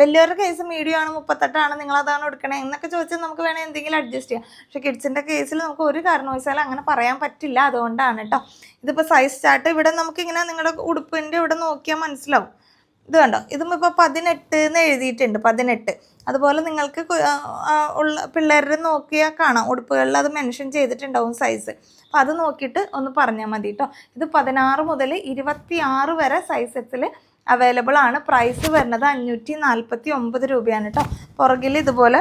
Speaker 1: വലിയവരുടെ കേസ് മീഡിയം ആണ് മുപ്പത്തെട്ടാണ് നിങ്ങൾ അതാണ് എടുക്കണേ എന്നൊക്കെ ചോദിച്ചാൽ നമുക്ക് വേണേൽ എന്തെങ്കിലും അഡ്ജസ്റ്റ് ചെയ്യാം. പക്ഷേ കിഡ്സിന്റെ കേസിൽ നമുക്ക് ഒരു കാരണവശാലും അങ്ങനെ പറയാൻ പറ്റില്ല. അതുകൊണ്ടാണ് കേട്ടോ. ഇതിപ്പോൾ സൈസ് ചാർട്ട് ഇവിടെ നമുക്കിങ്ങനെ നിങ്ങളുടെ ഉടുപ്പിന്റെ ഇവിടെ നോക്കിയാൽ മനസ്സിലാവും. ഇത് കണ്ടോ? ഇതും ഇപ്പോൾ പതിനെട്ട് എന്ന് എഴുതിയിട്ടുണ്ട് പതിനെട്ട്. അതുപോലെ നിങ്ങൾക്ക് ഉള്ള പിള്ളേരുടെ നോക്കിയാൽ കാണാം. ഉടുപ്പുകളിൽ അത് മെൻഷൻ ചെയ്തിട്ടുണ്ടാവും സൈസ് അപ്പോൾ അത് നോക്കിയിട്ട് ഒന്ന് പറഞ്ഞാൽ മതി കേട്ടോ. ഇത് പതിനാറ് മുതൽ ഇരുപത്തി ആറ് വരെ സൈസസിൽ അവൈലബിൾ ആണ്. പ്രൈസ് വരുന്നത് അഞ്ഞൂറ്റി നാൽപ്പത്തി ഒമ്പത് രൂപയാണ് കേട്ടോ പുറകിൽ ഇതുപോലെ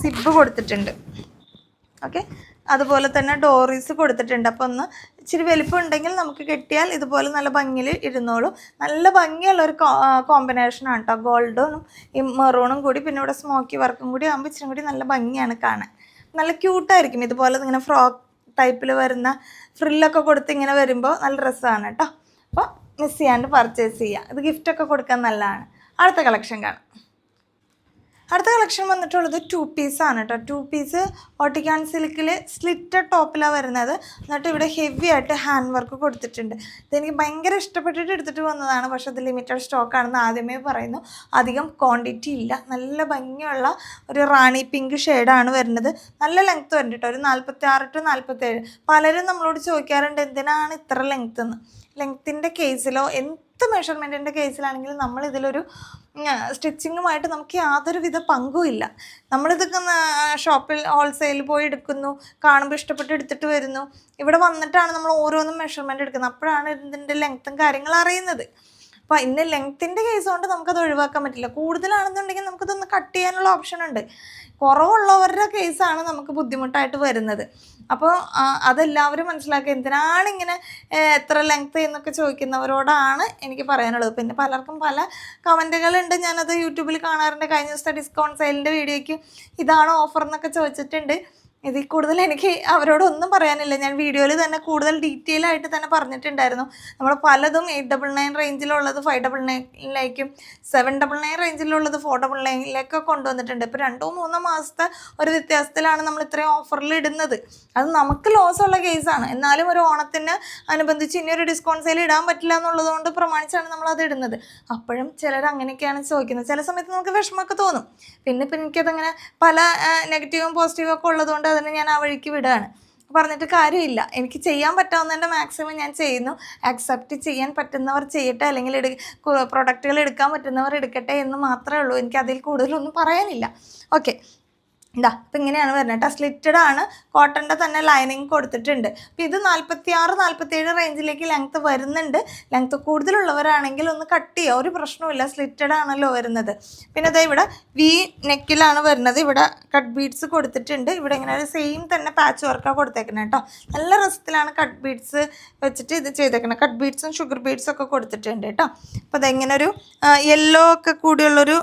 Speaker 1: സിബ് കൊടുത്തിട്ടുണ്ട്. ഓക്കെ അതുപോലെ തന്നെ ഡോറീസ് കൊടുത്തിട്ടുണ്ട്. അപ്പോൾ ഒന്ന് ഇച്ചിരി വലിപ്പം ഉണ്ടെങ്കിൽ നമുക്ക് കിട്ടിയാൽ ഇതുപോലെ നല്ല ഭംഗിയിൽ ഇരുന്നോളൂ നല്ല ഭംഗിയുള്ള ഒരു കോമ്പിനേഷനാണ് കേട്ടോ ഗോൾഡും ഈ മെറൂണും കൂടി പിന്നെ ഇവിടെ സ്മോക്കി വർക്കും കൂടി ആകുമ്പോൾ ഇച്ചിരി കൂടി നല്ല ഭംഗിയാണ് കാണാൻ. നല്ല ക്യൂട്ടായിരിക്കും ഇതുപോലെ ഇങ്ങനെ ഫ്രോക്ക് ടൈപ്പിൽ വരുന്ന ഫ്രില്ലൊക്കെ കൊടുത്ത് ഇങ്ങനെ വരുമ്പോൾ നല്ല രസമാണ് കേട്ടോ അപ്പോൾ മിസ് ചെയ്യാണ്ട് പർച്ചേസ് ചെയ്യുക ഇത് ഗിഫ്റ്റൊക്കെ കൊടുക്കാൻ നല്ലതാണ്. അടുത്ത കളക്ഷൻ കാണാം. അടുത്ത കളക്ഷൻ വന്നിട്ടുള്ളത് ടു പീസാണ് കേട്ടോ ടു പീസ് ഓട്ടിക്കാൻ സിൽക്കിൽ സ്ലിറ്റഡ് ടോപ്പിലാണ് വരുന്നത്. എന്നിട്ട് ഇവിടെ ഹെവി ആയിട്ട് ഹാൻഡ് വർക്ക് കൊടുത്തിട്ടുണ്ട്. ഇതെനിക്ക് ഭയങ്കര ഇഷ്ടപ്പെട്ടിട്ട് എടുത്തിട്ട് വന്നതാണ്. പക്ഷേ അത് ലിമിറ്റഡ് സ്റ്റോക്കാണെന്ന് ആദ്യമേ പറയുന്നു. അധികം ക്വാണ്ടിറ്റി ഇല്ല. നല്ല ഭംഗിയുള്ള ഒരു റാണി പിങ്ക് ഷെയ്ഡാണ് വരുന്നത്. നല്ല ലെങ്ത്ത് വരുന്നുണ്ട് കേട്ടോ ഒരു നാൽപ്പത്തി ആറ് ടു നാൽപ്പത്തേഴ് പലരും നമ്മളോട് ചോദിക്കാറുണ്ട് എന്തിനാണ് ഇത്ര ലെങ്ത്ത് എന്ന് ലെങ്ത്തിന്റെ കേസിലോ എന്ത് മെഷർമെന്റിന്റെ കേസിലാണെങ്കിലും നമ്മൾ ഇതിലൊരു സ്റ്റിച്ചിങ്ങുമായിട്ട് നമുക്ക് യാതൊരു വിധ പങ്കുമില്ല നമ്മളിതൊക്കെ ഷോപ്പിൽ ഹോൾസെയിൽ പോയി എടുക്കുന്നു കാണുമ്പോൾ ഇഷ്ടപ്പെട്ട് എടുത്തിട്ട് വരുന്നു. ഇവിടെ വന്നിട്ടാണ് നമ്മൾ ഓരോന്നും മെഷർമെന്റ് എടുക്കുന്നത്. അപ്പോഴാണ് ഇതിന്റെ ലെങ്ത്തും കാര്യങ്ങളും അറിയുന്നത്. അപ്പോൾ ഇന്ന് ലെങ്ത്തിന്റെ കേസ് കൊണ്ട് നമുക്കത് ഒഴിവാക്കാൻ പറ്റില്ല. കൂടുതലാണെന്നുണ്ടെങ്കിൽ നമുക്കതൊന്ന് കട്ട് ചെയ്യാനുള്ള ഓപ്ഷൻ ഉണ്ട്. കുറവുള്ളവരുടെ കേസാണ് നമുക്ക് ബുദ്ധിമുട്ടായിട്ട് വരുന്നത്. അപ്പോൾ അതെല്ലാവരും മനസ്സിലാക്കുക എന്തിനാണ് ഇങ്ങനെ എത്ര ലെങ്ത് എന്നൊക്കെ ചോദിക്കുന്നവരോടാണ് എനിക്ക് പറയാനുള്ളത്. പിന്നെ പലർക്കും പല കമന്റുകളുണ്ട് ഞാനത് യൂട്യൂബിൽ കാണാറുണ്ട്. കഴിഞ്ഞ ദിവസത്തെ ഡിസ്കൗണ്ട് സെയിലിന്റെ വീഡിയോയ്ക്ക് ഇതാണ് ഓഫർ എന്നൊക്കെ ചോദിച്ചിട്ടുണ്ട്. ഇതിൽ കൂടുതൽ എനിക്ക് അവരോടൊന്നും പറയാനില്ല. ഞാൻ വീഡിയോയിൽ തന്നെ കൂടുതൽ ഡീറ്റെയിൽ ആയിട്ട് തന്നെ പറഞ്ഞിട്ടുണ്ടായിരുന്നു. നമ്മൾ പലതും എയ്റ്റ് ഡബിൾ നയൻ റേഞ്ചിലുള്ളത് ഫൈവ് ഡബിൾ നയനിലേക്കും സെവൻ ഡബിൾ നയൻ റേഞ്ചിലുള്ളത് ഫോർ ഡബിൾ നയനിലേക്കൊക്കെ കൊണ്ടുവന്നിട്ടുണ്ട്. ഇപ്പോൾ രണ്ടോ മൂന്നോ മാസത്തെ ഒരു വ്യത്യാസത്തിലാണ് നമ്മൾ ഇത്രയും ഓഫറിൽ ഇടുന്നത്. അത് നമുക്ക് ലോസ് ഉള്ള കേസാണ് എന്നാലും ഒരു ഓണത്തിന് അനുബന്ധിച്ച് ഇനി ഒരു ഡിസ്കൗണ്ട് സെയിൽ ഇടാൻ പറ്റില്ല എന്നുള്ളത് കൊണ്ട് പ്രമാണിച്ചാണ് നമ്മൾ അത് ഇടുന്നത്. അപ്പോഴും ചിലർ അങ്ങനെയൊക്കെയാണ് ചോദിക്കുന്നത്. ചില സമയത്ത് നമുക്ക് വിഷമമൊക്കെ തോന്നും. പിന്നെ ഇപ്പം എനിക്കതങ്ങനെ പല നെഗറ്റീവും പോസിറ്റീവും ഒക്കെ ഉള്ളതുകൊണ്ട് അതിനെ ഞാൻ ആ വഴിക്ക് വിടുകയാണ് പറഞ്ഞിട്ട് കാര്യമില്ല. എനിക്ക് ചെയ്യാൻ പറ്റാവുന്നതിന്റെ മാക്സിമം ഞാൻ ചെയ്യുന്നു. അക്സെപ്റ്റ് ചെയ്യാൻ പറ്റുന്നവർ ചെയ്യട്ടെ അല്ലെങ്കിൽ എടു പ്രൊഡക്റ്റുകൾ എടുക്കാൻ പറ്റുന്നവർ എടുക്കട്ടെ എന്ന് മാത്രമേ ഉള്ളൂ. എനിക്ക് അതിൽ കൂടുതലൊന്നും പറയാനില്ല. ഓക്കെ. ഇതാ ഇപ്പം ഇങ്ങനെയാണ് വരുന്നത് കേട്ടോ. സ്ലിറ്റഡ് ആണ് കോട്ടന്റെ തന്നെ ലൈനിങ് കൊടുത്തിട്ടുണ്ട്. അപ്പം ഇത് നാൽപ്പത്തി ആറ് നാൽപ്പത്തി ഏഴ് റേഞ്ചിലേക്ക് ലെങ്ത്ത് വരുന്നുണ്ട്. ലെങ്ത്ത് കൂടുതലുള്ളവരാണെങ്കിൽ ഒന്ന് കട്ട് ചെയ്യുക ഒരു പ്രശ്നവുമില്ല. സ്ലിറ്റഡ് ആണല്ലോ വരുന്നത്. പിന്നെ അതാ ഇവിടെ വി നെക്കിലാണ് വരുന്നത്. ഇവിടെ കട്ട് ബീഡ്സ് കൊടുത്തിട്ടുണ്ട്. ഇവിടെ ഇങ്ങനെ ഒരു സെയിം തന്നെ പാച്ച് വർക്കാണ് കൊടുത്തേക്കുന്നത് കേട്ടോ. നല്ല രസത്തിലാണ് കട്ട് ബീഡ്സ് വെച്ചിട്ട് ഇത് ചെയ്തേക്കുന്നത് കട്ട് ബീഡ്സും ഷുഗർ ബീഡ്സും ഒക്കെ കൊടുത്തിട്ടുണ്ട് കേട്ടോ. അപ്പോൾ അതെങ്ങനെ ഒരു യെല്ലോ ഒക്കെ കൂടിയുള്ളൊരു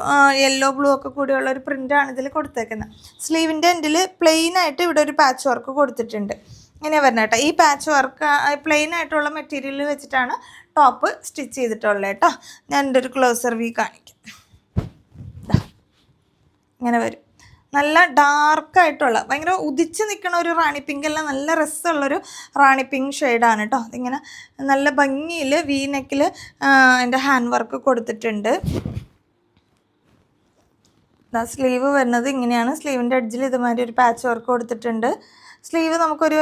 Speaker 1: യെല്ലോ ബ്ലൂ ഒക്കെ കൂടിയുള്ളൊരു പ്രിന്റാണ് ഇതിൽ കൊടുത്തേക്കുന്നത് സ്ലീവിന്റെ എൻഡിൽ പ്ലെയിൻ ആയിട്ട് ഇവിടെ ഒരു പാച്ച് വർക്ക് കൊടുത്തിട്ടുണ്ട്. ഇങ്ങനെ വരുന്നത് കേട്ടോ. ഈ പാച്ച് വർക്ക് പ്ലെയിൻ ആയിട്ടുള്ള മെറ്റീരിയൽ വെച്ചിട്ടാണ് ടോപ്പ് സ്റ്റിച്ച് ചെയ്തിട്ടുള്ളത് കേട്ടോ. ഞാൻ എന്റെ ഒരു ക്ലോസർ വി കാണിക്കാം. ഇങ്ങനെ വരും. നല്ല ഡാർക്കായിട്ടുള്ള ഭയങ്കര ഉദിച്ച് നിൽക്കുന്ന ഒരു റാണി പിങ്ക് അല്ല നല്ല രസമുള്ളൊരു റാണി പിങ്ക് ഷെയ്ഡാണ് കേട്ടോ. അതിങ്ങനെ നല്ല ഭംഗിയിൽ വീ നെക്കിൽ അതിന്റെ ഹാൻഡ് വർക്ക് കൊടുത്തിട്ടുണ്ട്. സ്ലീവ് വരുന്നത് ഇങ്ങനെയാണ്. സ്ലീവിന്റെ അഡ്ജിൽ ഇതുമാതിരി ഒരു പാച്ച് വർക്ക് കൊടുത്തിട്ടുണ്ട്. സ്ലീവ് നമുക്കൊരു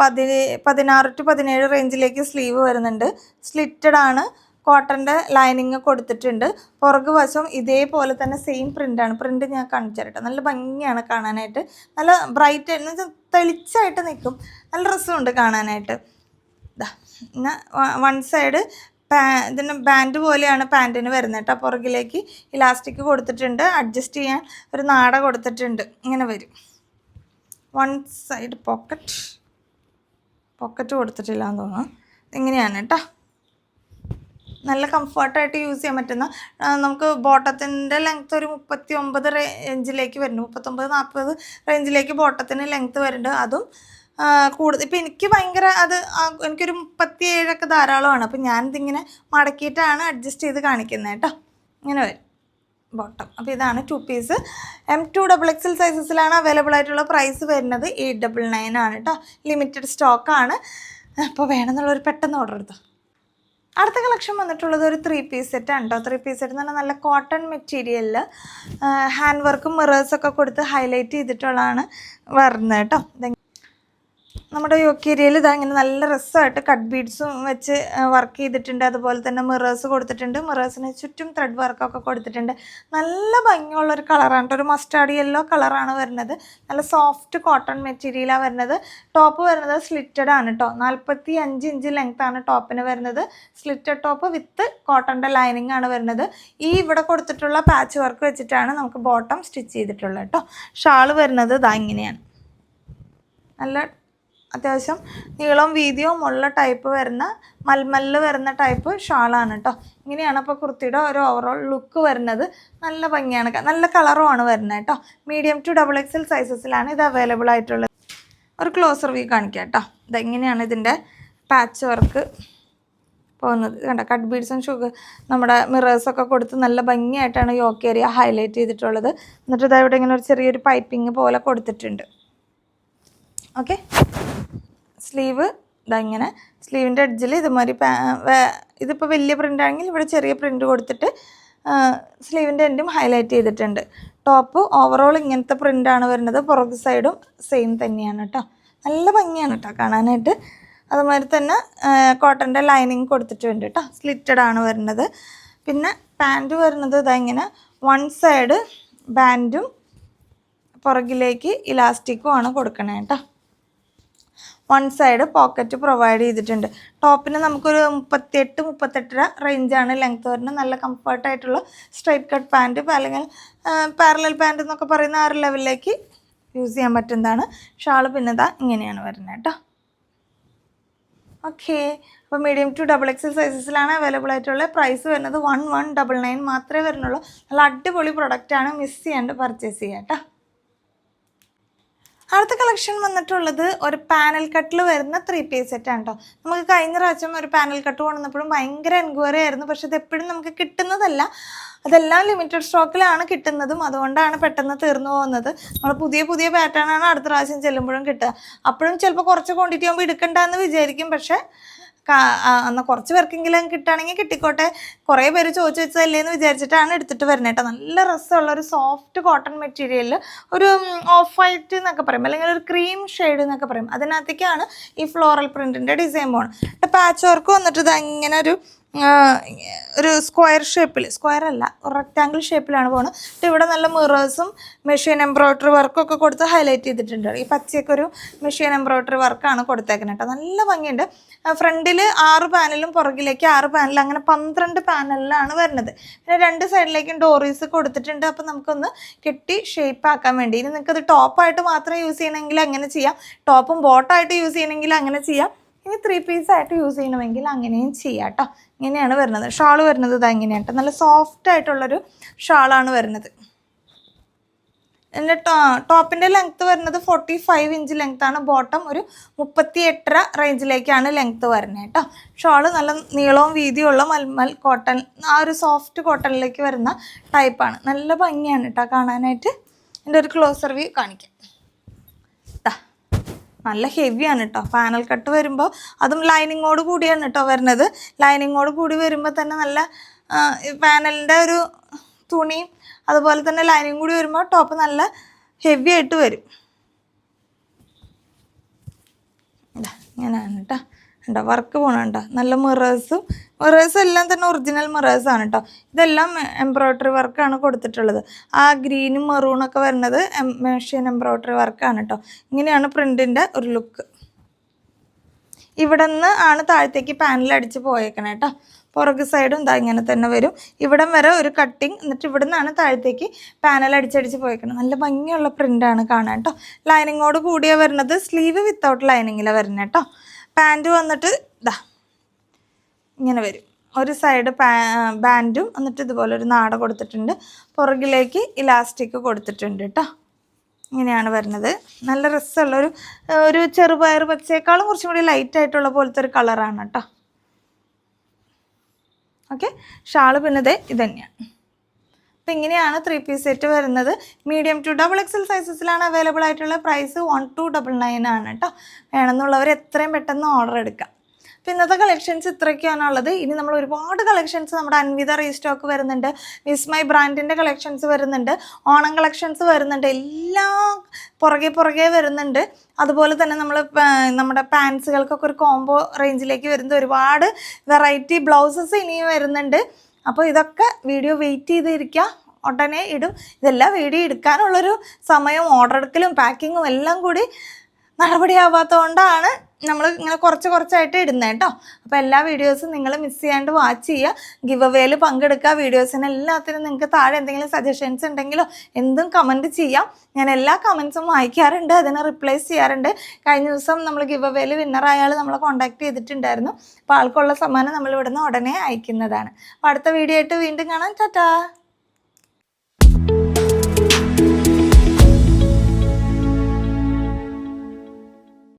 Speaker 1: പതി പതിനാറ് ടു പതിനേഴ് റേഞ്ചിലേക്ക് സ്ലീവ് വരുന്നുണ്ട്. സ്ലിറ്റഡ് ആണ്. കോട്ടന്റെ ലൈനിങ് കൊടുത്തിട്ടുണ്ട്. പുറകു വശം ഇതേപോലെ തന്നെ സെയിം പ്രിന്റാണ് പ്രിന്റ് ഞാൻ കാണിച്ചു നല്ല ഭംഗിയാണ് കാണാനായിട്ട്. നല്ല ബ്രൈറ്റ് എന്ന് വെച്ചാൽ തെളിച്ചായിട്ട് നിൽക്കും. നല്ല രസമുണ്ട് കാണാനായിട്ട്. ഇതാ വൺ സൈഡ് പാ ഇതിന് ബാൻഡ് പോലെയാണ് പാന്റിന് വരുന്നത് കേട്ടോ. പുറകിലേക്ക് ഇലാസ്റ്റിക് കൊടുത്തിട്ടുണ്ട്. അഡ്ജസ്റ്റ് ചെയ്യാൻ ഒരു നാട കൊടുത്തിട്ടുണ്ട്. ഇങ്ങനെ വരും. One side pocket. പോക്കറ്റ് കൊടുത്തിട്ടില്ല എന്ന് തോന്നുന്നു. ഇങ്ങനെയാണ് കേട്ടോ. നല്ല കംഫർട്ടായിട്ട് യൂസ് ചെയ്യാൻ പറ്റുന്ന നമുക്ക് ബോട്ടത്തിന്റെ ലെങ്ത്ത് ഒരു മുപ്പത്തി ഒമ്പത് റേഞ്ചിലേക്ക് വരുന്നു മുപ്പത്തൊമ്പത് നാൽപ്പത് റേഞ്ചിലേക്ക് ബോട്ടത്തിന് ലെങ്ത്ത് വരുന്നുണ്ട്. അതും കൂടുതൽ ഇപ്പം എനിക്ക് ഭയങ്കര അത് എനിക്കൊരു മുപ്പത്തി ഏഴൊക്കെ ധാരാളമാണ്. അപ്പം ഞാനിതിങ്ങനെ മടക്കിയിട്ടാണ് അഡ്ജസ്റ്റ് ചെയ്ത് കാണിക്കുന്നത് കേട്ടോ. ഇങ്ങനെ വരും. ബോട്ടം അപ്പോൾ ഇതാണ് two piece M to double XL സൈസസിലാണ് available ആയിട്ടുള്ള പ്രൈസ് വരുന്നത് എയ്റ്റ് ഡബിൾ നയൻ ആണ് കേട്ടോ. ലിമിറ്റഡ് സ്റ്റോക്കാണ് അപ്പോൾ വേണമെന്നുള്ളൊരു പെട്ടെന്ന് ഓർഡർ എടുത്തോ. അടുത്ത കളക്ഷൻ വന്നിട്ടുള്ളത് ഒരു ത്രീ പീസ് സെറ്റ് ആണ് കേട്ടോ. ത്രീ പീസ് സെറ്റ് എന്ന് പറഞ്ഞാൽ നല്ല കോട്ടൺ മെറ്റീരിയലിൽ ഹാൻഡ് വർക്കും മിറേഴ്സൊക്കെ കൊടുത്ത് ഹൈലൈറ്റ് ചെയ്തിട്ടുള്ളതാണ് വരുന്നത് കേട്ടോ. നമ്മുടെ യോക്കേരിയയിൽ ഇതാ ഇങ്ങനെ നല്ല രസമായിട്ട് കട്ട് ബീഡ്സും വെച്ച് വർക്ക് ചെയ്തിട്ടുണ്ട്. അതുപോലെ തന്നെ മിറേഴ്സ് കൊടുത്തിട്ടുണ്ട്. മിറേഴ്സിന് ചുറ്റും ത്രെഡ് വർക്കൊക്കെ കൊടുത്തിട്ടുണ്ട്. നല്ല ഭംഗിയുള്ള ഒരു കളറാണ് ഒരു മസ്റ്റാർഡ് യെല്ലോ കളറാണ് വരുന്നത്. നല്ല സോഫ്റ്റ് കോട്ടൺ മെറ്റീരിയലാണ് വരുന്നത്. ടോപ്പ് വരുന്നത് സ്ലിറ്റഡ് ആണ് കേട്ടോ. നാൽപ്പത്തി അഞ്ച് ഇഞ്ച് ലെങ്ത് ആണ് ടോപ്പിന് വരുന്നത്. സ്ലിറ്റഡ് ടോപ്പ് വിത്ത് കോട്ടന്റെ ലൈനിങ് ആണ് വരുന്നത്. ഈ ഇവിടെ കൊടുത്തിട്ടുള്ള പാച്ച് വർക്ക് വെച്ചിട്ടാണ് നമുക്ക് ബോട്ടം സ്റ്റിച്ച് ചെയ്തിട്ടുള്ളത് കേട്ടോ. ഷാൾ വരുന്നത് ഇതാ ഇങ്ങനെയാണ്. നല്ല അത്യാവശ്യം നീളവും വീതിയും ഉള്ള ടൈപ്പ് വരുന്ന മൽമല്ല് വരുന്ന ടൈപ്പ് ഷാളാണ് കേട്ടോ ഇങ്ങനെയാണ് അപ്പോൾ കുർത്തിയുടെ ഒരു ഓവറോൾ ലുക്ക് വരുന്നത്. നല്ല ഭംഗിയാണ്. നല്ല കളറുമാണ് വരുന്നത് കേട്ടോ medium to double X XL സൈസസിലാണ് ഇത് അവൈലബിൾ ആയിട്ടുള്ളത്. ഒരു ക്ലോസർ വ്യൂ കാണിക്കാം കേട്ടോ ഇതെങ്ങനെയാണ് ഇതിന്റെ പാച്ച് വർക്ക് പോകുന്നത്. കണ്ട? കട്ട് ബീഡ്സും ഷുഗർ നമ്മുടെ മിറേഴ്സൊക്കെ കൊടുത്ത് നല്ല ഭംഗിയായിട്ടാണ് യോക്ക് ഏരിയ ഹൈലൈറ്റ് ചെയ്തിട്ടുള്ളത്. എന്നിട്ട് ഇതാ ഇവിടെ ഇങ്ങനെ ഒരു ചെറിയൊരു പൈപ്പിംഗ് പോലെ കൊടുത്തിട്ടുണ്ട്. ഓക്കെ. സ്ലീവ് ഇതാ ഇങ്ങനെ. സ്ലീവിന്റെ അഡ്ജിൽ ഇതുമാതിരി ഇതിപ്പോൾ വലിയ പ്രിന്റ് ആണെങ്കിൽ ഇവിടെ ചെറിയ പ്രിന്റ് കൊടുത്തിട്ട് സ്ലീവിന്റെ എൻഡും ഹൈലൈറ്റ് ചെയ്തിട്ടുണ്ട്. ടോപ്പ് ഓവറോൾ ഇങ്ങനത്തെ പ്രിന്റാണ് വരുന്നത്. പുറകു സൈഡും സെയിം തന്നെയാണ് കേട്ടോ നല്ല ഭംഗിയാണ് കേട്ടോ കാണാനായിട്ട്. അതുമാതിരി തന്നെ കോട്ടന്റെ ലൈനിങ് കൊടുത്തിട്ടുണ്ട് കേട്ടോ സ്ലിറ്റഡ് ആണ് വരുന്നത്. പിന്നെ പാന്റ് വരുന്നത് ഇതാ ഇങ്ങനെ. വൺ സൈഡ് ബാൻഡും പുറകിലേക്ക് ഇലാസ്റ്റിക്കും ആണ് കൊടുക്കണേ കേട്ടോ വൺ സൈഡ് പോക്കറ്റ് പ്രൊവൈഡ് ചെയ്തിട്ടുണ്ട്. ടോപ്പിന് നമുക്കൊരു മുപ്പത്തിയെട്ട് മുപ്പത്തെട്ടര റേഞ്ചാണ് ലെങ്ത് വരുന്നത് നല്ല കംഫർട്ടായിട്ടുള്ള സ്ട്രൈറ്റ് കട്ട് പാന്റ് അല്ലെങ്കിൽ പാരലൽ പാന്റ് എന്നൊക്കെ പറയുന്ന ആ ഒരു ലെവലിലേക്ക് യൂസ് ചെയ്യാൻ പറ്റുന്നതാണ്. ഷാൾ പിന്നെ ഇതാ ഇങ്ങനെയാണ് വരുന്നത് കേട്ടോ. ഓക്കെ അപ്പോൾ മീഡിയം ടു ഡബിൾ എക്സൽ സൈസസിലാണ് അവൈലബിൾ ആയിട്ടുള്ള പ്രൈസ് വരുന്നത്. വൺ വൺ ഡബിൾ നയൻ മാത്രമേ വരുന്നുള്ളൂ. നല്ല അടിപൊളി പ്രൊഡക്റ്റാണ് മിസ് ചെയ്യാണ്ട് പർച്ചേസ് ചെയ്യാം കേട്ടോ. അടുത്ത കളക്ഷൻ വന്നിട്ടുള്ളത് ഒരു പാനൽ കട്ടിൽ വരുന്ന ത്രീ പീസ് സെറ്റാണ് കേട്ടോ നമുക്ക് കഴിഞ്ഞ പ്രാവശ്യം ഒരു പാനൽ കട്ട് കൊണ്ടുവന്നപ്പോഴും ഭയങ്കര എൻക്വയറി ആയിരുന്നു. പക്ഷെ ഇത് എപ്പോഴും നമുക്ക് കിട്ടുന്നതല്ല. അതെല്ലാം ലിമിറ്റഡ് സ്റ്റോക്കിലാണ് കിട്ടുന്നതും. അതുകൊണ്ടാണ് പെട്ടെന്ന് തീർന്നു പോകുന്നത്. നമ്മൾ പുതിയ പുതിയ പാറ്റേൺ ആണ് അടുത്ത പ്രാവശ്യം ചെല്ലുമ്പോഴും കിട്ടുക. അപ്പോഴും ചിലപ്പോൾ കുറച്ച് ക്വാണ്ടിറ്റി ആകുമ്പോൾ എടുക്കണ്ടെന്ന് വിചാരിക്കും. പക്ഷേ കാ- ആ, എന്നാ കുറച്ച് പേർക്കെങ്കിലും കിട്ടുകയാണെങ്കിൽ കിട്ടിക്കോട്ടെ. കുറേ പേര് ചോദിച്ചു വെച്ചതല്ലേ എന്ന് വിചാരിച്ചിട്ടാണ് എടുത്തിട്ട് വരുന്നത് കേട്ടോ. നല്ല രസമുള്ള ഒരു സോഫ്റ്റ് കോട്ടൺ മെറ്റീരിയലിൽ ഒരു ഓഫ് വൈറ്റ് എന്നൊക്കെ പറയും. അല്ലെങ്കിൽ ഒരു ക്രീം ഷെയ്ഡ് എന്നൊക്കെ പറയും. അതിനകത്തേക്കാണ് ഈ ഫ്ലോറൽ പ്രിന്റിന്റെ ഡിസൈൻ പോകുന്നത് പാച്ച് വർക്ക് വന്നിട്ട് ഇത് ഇങ്ങനെ ഒരു ഒരു സ്ക്വയർ ഷേപ്പിൽ സ്ക്വയർ അല്ല റെക്റ്റാങ്കിൾ ഷേപ്പിലാണ് പോകുന്നത് എന്നിട്ട് ഇവിടെ നല്ല മിറേഴ്സും മെഷീൻ എംബ്രോയ്ഡറി വർക്കൊക്കെ കൊടുത്ത് ഹൈലൈറ്റ് ചെയ്തിട്ടുണ്ട്. ഈ പച്ചയൊക്കെ ഒരു മെഷീൻ എംബ്രോയ്ഡറി വർക്കാണ് കൊടുത്തേക്കുന്നത് കേട്ടോ നല്ല ഭംഗിയുണ്ട്. ഫ്രണ്ടിൽ ആറ് പാനലും പുറകിലേക്ക് ആറ് പാനൽ അങ്ങനെ പന്ത്രണ്ട് പാനലിലാണ് വരുന്നത്. പിന്നെ രണ്ട് സൈഡിലേക്കും ഡോറീസ് കൊടുത്തിട്ടുണ്ട്. അപ്പോൾ നമുക്കൊന്ന് കെട്ടി ഷേപ്പ് ആക്കാൻ വേണ്ടി. ഇനി നിങ്ങൾക്കത് ടോപ്പായിട്ട് മാത്രം യൂസ് ചെയ്യണമെങ്കിൽ അങ്ങനെ ചെയ്യാം. ടോപ്പും ബോട്ടായിട്ട് യൂസ് ചെയ്യണമെങ്കിൽ അങ്ങനെ ചെയ്യാം. ഇനി ത്രീ പീസ് ആയിട്ട് യൂസ് ചെയ്യണമെങ്കിൽ അങ്ങനെയും ചെയ്യാം കേട്ടോ ഇങ്ങനെയാണ് വരുന്നത്. ഷാൾ വരുന്നത് ഇതാ നല്ല സോഫ്റ്റ് ആയിട്ടുള്ളൊരു ഷാളാണ് വരുന്നത്. എന്റെ ടോ ടോപ്പിന്റെ ലെങ്ത്ത് വരുന്നത് ഫോർട്ടി ഫൈവ് ഇഞ്ച് ലെങ്ത് ആണ്. ബോട്ടം ഒരു മുപ്പത്തി എട്ടര റേഞ്ചിലേക്കാണ് ലെങ്ത്ത് വരുന്നത് കേട്ടോ ഷോൾ നല്ല നീളവും വീതിയുള്ള മൽമൽ കോട്ടൺ ആ ഒരു സോഫ്റ്റ് കോട്ടണിലേക്ക് വരുന്ന ടൈപ്പാണ് നല്ല ഭംഗിയാണ് കേട്ടോ കാണാനായിട്ട്. എന്റെ ഒരു ക്ലോസർ വ്യൂ കാണിക്കാം. നല്ല ഹെവിയാണ് കേട്ടോ പാനൽ കട്ട് വരുമ്പോൾ അതും ലൈനിങ്ങോട് കൂടിയാണ് കേട്ടോ വരുന്നത്. ലൈനിങ്ങോട് കൂടി വരുമ്പോൾ തന്നെ നല്ല പാനലിന്റെ ഒരു തുണിയും അതുപോലെ തന്നെ ലൈനിങ് കൂടി വരുമ്പോൾ ടോപ്പ് നല്ല ഹെവി ആയിട്ട് വരും. ഇങ്ങനെയാണ് കേട്ടോ ഉണ്ടോ വർക്ക് പോകണുണ്ടോ നല്ല മിറേഴ്സും മിറേഴ്സ് എല്ലാം തന്നെ ഒറിജിനൽ മിറേഴ്സ് ആണ് കേട്ടോ ഇതെല്ലാം എംബ്രോയ്ഡറി വർക്കാണ് കൊടുത്തിട്ടുള്ളത്. ആ ഗ്രീനും മെറൂണൊക്കെ വരുന്നത് മെഷീൻ എംബ്രോയ്ഡറി വർക്കാണ് കേട്ടോ ഇങ്ങനെയാണ് പ്രിന്റിന്റെ ഒരു ലുക്ക് ഇവിടെ നിന്ന് ആണ് താഴത്തേക്ക് പാനൽ അടിച്ച് പോയേക്കണേ കേട്ടോ പുറക് സൈഡും ഇതാ ഇങ്ങനെ തന്നെ വരും. ഇവിടം വരെ ഒരു കട്ടിങ് എന്നിട്ട് ഇവിടെ നിന്നാണ് താഴത്തേക്ക് പാനൽ അടിച്ചടിച്ച് പോയേക്കണം. നല്ല ഭംഗിയുള്ള പ്രിന്റാണ് കാണാൻ കേട്ടോ ലൈനിങ്ങോട് കൂടിയാണ് വരുന്നത് സ്ലീവ് വിത്തൗട്ട് ലൈനിങ്ങിലാണ് വരുന്നത് കേട്ടോ പാന്റ് വന്നിട്ട് ഇതാ ഇങ്ങനെ വരും. ഒരു സൈഡ് ബാൻഡും എന്നിട്ട് ഇതുപോലെ ഒരു നാട കൊടുത്തിട്ടുണ്ട്. പുറകിലേക്ക് ഇലാസ്റ്റിക് കൊടുത്തിട്ടുണ്ട് കേട്ടോ ഇങ്ങനെയാണ് വരുന്നത്. നല്ല രസമുള്ള ഒരു ഒരു ചെറുപയർ പച്ചയേക്കാളും കുറച്ചും കൂടി ലൈറ്റ് ആയിട്ടുള്ള പോലത്തെ ഒരു കളറാണ് കേട്ടോ ഓക്കെ ഷാൾ പിന്നെ ഇതന്നെയാണ് ഇത് തന്നെയാണ്. അപ്പം ഇങ്ങനെയാണ് ത്രീ പീസ് സെറ്റ് വരുന്നത്. മീഡിയം ടു ഡബിൾ എക്സൽ സൈസസിലാണ് അവൈലബിൾ ആയിട്ടുള്ള price one two double nine ആണ് കേട്ടോ വേണമെന്നുള്ളവർ എത്രയും പെട്ടെന്ന് ഓർഡർ എടുക്കാം. അപ്പോൾ ഇന്നത്തെ കളക്ഷൻസ് ഇത്രയൊക്കെയാണുള്ളത്. ഇനി നമ്മൾ ഒരുപാട് കളക്ഷൻസ് നമ്മുടെ അൻവിത റീസ്റ്റോക്ക് വരുന്നുണ്ട്. മിസ് മൈ ബ്രാൻഡിന്റെ കളക്ഷൻസ് വരുന്നുണ്ട്. ഓണം കളക്ഷൻസ് വരുന്നുണ്ട്. എല്ലാം പുറകെ പുറകെ വരുന്നുണ്ട്. അതുപോലെ തന്നെ നമ്മൾ നമ്മുടെ പാൻസുകൾക്കൊക്കെ ഒരു കോംബോ റേഞ്ചിലേക്ക് വരുന്ന ഒരുപാട് വെറൈറ്റി ബ്ലൗസസ് ഇനിയും വരുന്നുണ്ട്. അപ്പോൾ ഇതൊക്കെ വീഡിയോ വെയിറ്റ് ചെയ്തിരിക്കുക ഉടനെ ഇടും. ഇതെല്ലാം വീഡിയോ എടുക്കാനുള്ളൊരു സമയം ഓർഡർ എടുക്കലും പാക്കിങ്ങും എല്ലാം കൂടി നടപടിയാവാത്തതുകൊണ്ടാണ് നമ്മൾ ഇങ്ങനെ കുറച്ച് കുറച്ചായിട്ട് ഇടുന്നത് കേട്ടോ അപ്പോൾ എല്ലാ വീഡിയോസും നിങ്ങൾ മിസ് ചെയ്യാണ്ട് വാച്ച് ചെയ്യുക ഗിവ് അവേയിൽ പങ്കെടുക്കുക വീഡിയോസിന് എല്ലാത്തിനും നിങ്ങൾക്ക് താഴെ എന്തെങ്കിലും സജഷൻസ് ഉണ്ടെങ്കിലോ എന്തും കമന്റ് ചെയ്യാം. ഞാൻ എല്ലാ കമൻസും വായിക്കാറുണ്ട്. അതിനെ റിപ്ലേസ് ചെയ്യാറുണ്ട്. കഴിഞ്ഞ ദിവസം നമ്മൾ ഗിവ് അവേയിൽ വിന്നർ അയാൾ നമ്മളെ കോൺടാക്ട് ചെയ്തിട്ടുണ്ടായിരുന്നു. അപ്പോൾ ആൾക്കുള്ള സമ്മാനം നമ്മൾ ഇവിടുന്ന് ഉടനെ അയക്കുന്നതാണ്. അപ്പോൾ അടുത്ത വീഡിയോ ആയിട്ട് വീണ്ടും കാണാം. ടാറ്റാ